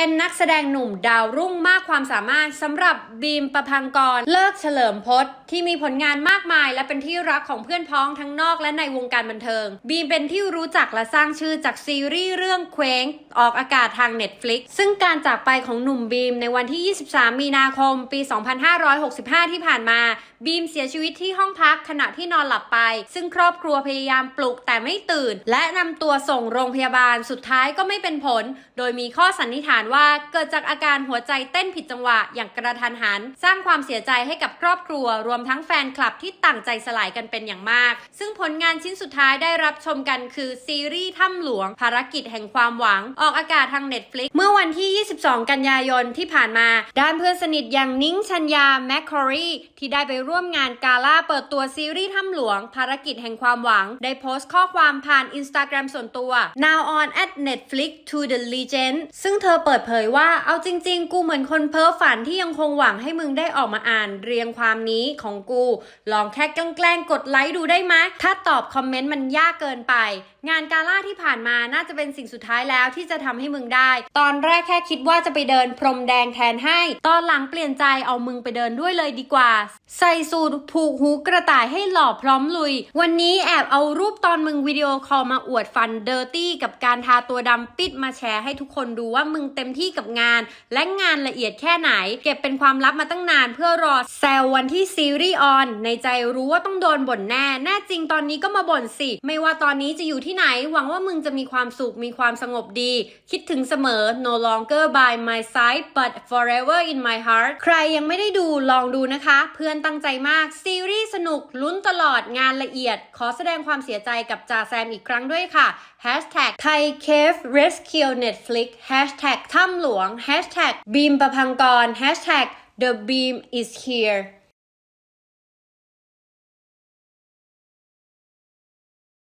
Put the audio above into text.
เป็นนักแสดงหนุ่มดาวรุ่งมากความสามารถสำหรับบีมประพังกร เลิกเฉลิมพศที่มีผลงานมากมาย และเป็นที่รักของเพื่อนพ้องทั้งนอกและในวงการบันเทิง บีมเป็นที่รู้จักและสร้างชื่อจากซีรีส์เรื่องเคว้งออกอากาศทาง Netflix ซึ่งการจากไปของหนุ่มบีมในวันที่ 23 มีนาคม ปี 2565 ที่ผ่านมา บีมเสียชีวิตที่ห้องพักขณะที่นอนหลับไป ซึ่งครอบครัวพยายามปลุกแต่ไม่ตื่น และนำตัวส่งโรงพยาบาลสุดท้ายก็ไม่เป็นผล โดยมีข้อสันนิษฐานว่าเกิดจากอาการหัวใจเต้นผิดจังหวะอย่างกระทันหัน สร้างความเสียใจให้กับครอบครัว รวมทั้งแฟนคลับที่ตั้งใจสลายกันเป็นอย่างมาก ซึ่งผลงานชิ้นสุดท้ายได้รับชมกันคือซีรีส์ถ้ำหลวง ภารกิจแห่งความหวัง ออกอากาศทาง Netflix เมื่อวันที่ 22 กันยายนที่ผ่านมา ด้านเพื่อนสนิทอย่างนิ้งชัญญาแมคคอรีที่ได้ไปร่วมงานกาล่าเปิดตัวซีรีส์ถ้ำหลวง ภารกิจแห่งความหวัง ได้โพสต์ข้อความผ่านอินสตาแกรมส่วนตัว now on at Netflix to the legend ซึ่งเธอเปิดเผยว่า เอาจริง ๆ กูเหมือนคนเพ้อฝันที่ยังคงหวังให้มึงได้ออกมาอ่านเรียงความนี้ของกู ลองแค่แกล้งกดไลค์ดูได้ไหมถ้าตอบคอมเมนต์มันยากเกินไป งานกาล่าที่ผ่านมาน่าจะเป็นสิ่งสุดท้ายแล้วที่จะทำให้มึงได้ ตอนแรกแค่คิดว่าจะไปเดินพรมแดงแทนให้ ตอนหลังเปลี่ยนใจเอามึงไปเดินด้วยเลยดีกว่า ใส่สูทผูกหูกระต่ายให้หล่อพร้อมลุย วันนี้แอบเอารูปตอนมึงวิดีโอคอลมาอวดฟันเดอร์ตี้กับการทาตัวดำปิดมาแชร์ให้ทุกคนดูว่ามึงเต็มที่กับงาน และงานละเอียดแค่ไหน เก็บเป็นความลับมาตั้งนานเพื่อรอแซววันที่ซีรีส์ออน ในใจรู้ว่าต้องโดนบ่นแน่ แน่จริงตอนนี้ก็มาบ่นสิ ไม่ว่าตอนนี้จะอยู่ที่ไหน หวังว่ามึงจะมีความสุขมีความสงบดี คิดถึงเสมอ no longer by my side but forever in my heart ใครยังไม่ได้ดูลองดูนะคะ เพื่อนตั้งใจมากซีรีส์สนุกลุ้นตลอดงานละเอียด ขอแสดงความเสียใจกับจ่าแซมอีกครั้งด้วยค่ะ Hashtag Thai Cave Rescue Netflix Hashtag ถ้ำหลวง Hashtag บีมประพังกร Hashtag The Beam is here